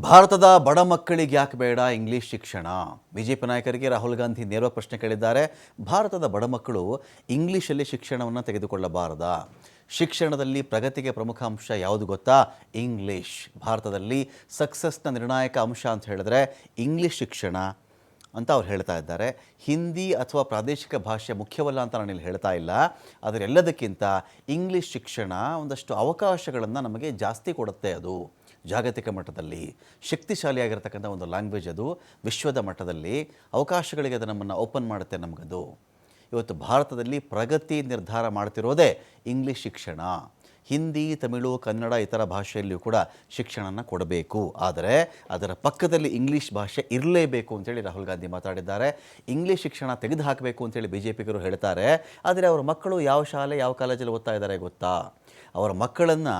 ಭಾರತದ ಬಡ ಮಕ್ಕಳಿಗೆ ಯಾಕೆ ಬೇಡ ಇಂಗ್ಲೀಷ್ ಶಿಕ್ಷಣ? ಬಿಜೆಪಿ ನಾಯಕರಿಗೆ ರಾಹುಲ್ ಗಾಂಧಿ ನೇರ ಪ್ರಶ್ನೆ ಕೇಳಿದ್ದಾರೆ. ಭಾರತದ ಬಡ ಮಕ್ಕಳು ಇಂಗ್ಲೀಷಲ್ಲಿ ಶಿಕ್ಷಣವನ್ನು ತೆಗೆದುಕೊಳ್ಳಬಾರದಾ. ಶಿಕ್ಷಣದಲ್ಲಿ ಪ್ರಗತಿಗೆ ಪ್ರಮುಖ ಅಂಶ ಯಾವುದು ಗೊತ್ತಾ? ಇಂಗ್ಲೀಷ್. ಭಾರತದಲ್ಲಿ ಸಕ್ಸಸ್ನ ನಿರ್ಣಾಯಕ ಅಂಶ ಅಂತ ಹೇಳಿದ್ರೆ ಇಂಗ್ಲೀಷ್ ಶಿಕ್ಷಣ ಅಂತ ಅವ್ರು ಹೇಳ್ತಾ ಇದ್ದಾರೆ. ಹಿಂದಿ ಅಥವಾ ಪ್ರಾದೇಶಿಕ ಭಾಷೆ ಮುಖ್ಯವಲ್ಲ ಅಂತ ನಾನು ಇಲ್ಲಿ ಹೇಳ್ತಾ ಇಲ್ಲ. ಆದರೆ ಎಲ್ಲದಕ್ಕಿಂತ ಇಂಗ್ಲಿಷ್ ಶಿಕ್ಷಣ ಒಂದಷ್ಟು ಅವಕಾಶಗಳನ್ನು ನಮಗೆ ಜಾಸ್ತಿ ಕೊಡುತ್ತೆ ಅದು. ಜಾಗತಿಕ ಮಟ್ಟದಲ್ಲಿ ಶಕ್ತಿಶಾಲಿಯಾಗಿರ್ತಕ್ಕಂಥ ಒಂದು ಲ್ಯಾಂಗ್ವೇಜ್ ಅದು. ವಿಶ್ವದ ಮಟ್ಟದಲ್ಲಿ ಅವಕಾಶಗಳಿಗೆ ಅದು ನಮ್ಮನ್ನು ಓಪನ್ ಮಾಡುತ್ತೆ ನಮಗದು. ಇವತ್ತು ಭಾರತದಲ್ಲಿ ಪ್ರಗತಿ ನಿರ್ಧಾರ ಮಾಡ್ತಿರೋದೇ ಇಂಗ್ಲೀಷ್ ಶಿಕ್ಷಣ. ಹಿಂದಿ, ತಮಿಳು, ಕನ್ನಡ ಇತರ ಭಾಷೆಯಲ್ಲಿಯೂ ಕೂಡ ಶಿಕ್ಷಣನ ಕೊಡಬೇಕು. ಆದರೆ ಅದರ ಪಕ್ಕದಲ್ಲಿ ಇಂಗ್ಲೀಷ್ ಭಾಷೆ ಇರಲೇಬೇಕು ಅಂತೇಳಿ ರಾಹುಲ್ ಗಾಂಧಿ ಮಾತಾಡಿದ್ದಾರೆ. ಇಂಗ್ಲೀಷ್ ಶಿಕ್ಷಣ ತೆಗೆದು ಹಾಕಬೇಕು ಅಂತೇಳಿ ಬಿ ಜೆ ಪಿಗರು ಹೇಳ್ತಾರೆ. ಆದರೆ ಅವರ ಮಕ್ಕಳು ಯಾವ ಶಾಲೆ, ಯಾವ ಕಾಲೇಜಲ್ಲಿ ಓದ್ತಾ ಇದ್ದಾರೆ ಗೊತ್ತಾ? ಅವರ ಮಕ್ಕಳನ್ನು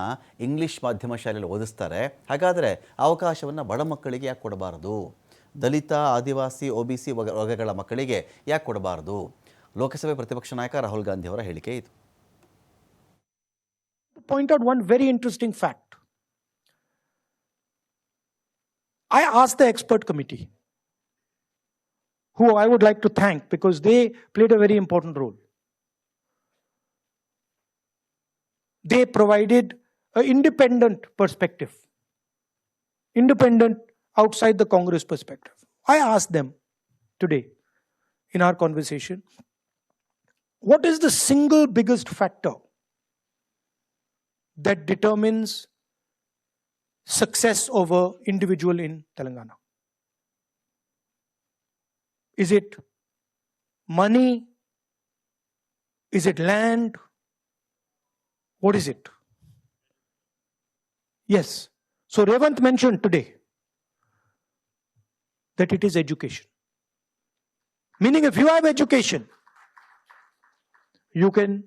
ಇಂಗ್ಲೀಷ್ ಮಾಧ್ಯಮ ಶಾಲೆಯಲ್ಲಿ ಓದಿಸ್ತಾರೆ. ಹಾಗಾದರೆ ಅವಕಾಶವನ್ನು ಬಡ ಮಕ್ಕಳಿಗೆ ಯಾಕೆ ಕೊಡಬಾರದು? ದಲಿತ, ಆದಿವಾಸಿ, ಒ ಬಿ ಸಿ ವರ್ಗಗಳ ಮಕ್ಕಳಿಗೆ ಯಾಕೆ ಕೊಡಬಾರದು? ಲೋಕಸಭೆ ಪ್ರತಿಪಕ್ಷ ನಾಯಕ ರಾಹುಲ್ ಗಾಂಧಿ ಅವರ ಹೇಳಿಕೆ ಇದು. Point out one very interesting fact I as the expert committee who I would like to thank because they played a very important role. They provided an independent perspective, independent outside the Congress perspective. I asked them today in our conversation, what is the single biggest factor that determines success of over individual in Telangana? Is it money? Is it land? What is it? Yes. So Revant mentioned today that it is education. Meaning, if you have education, you can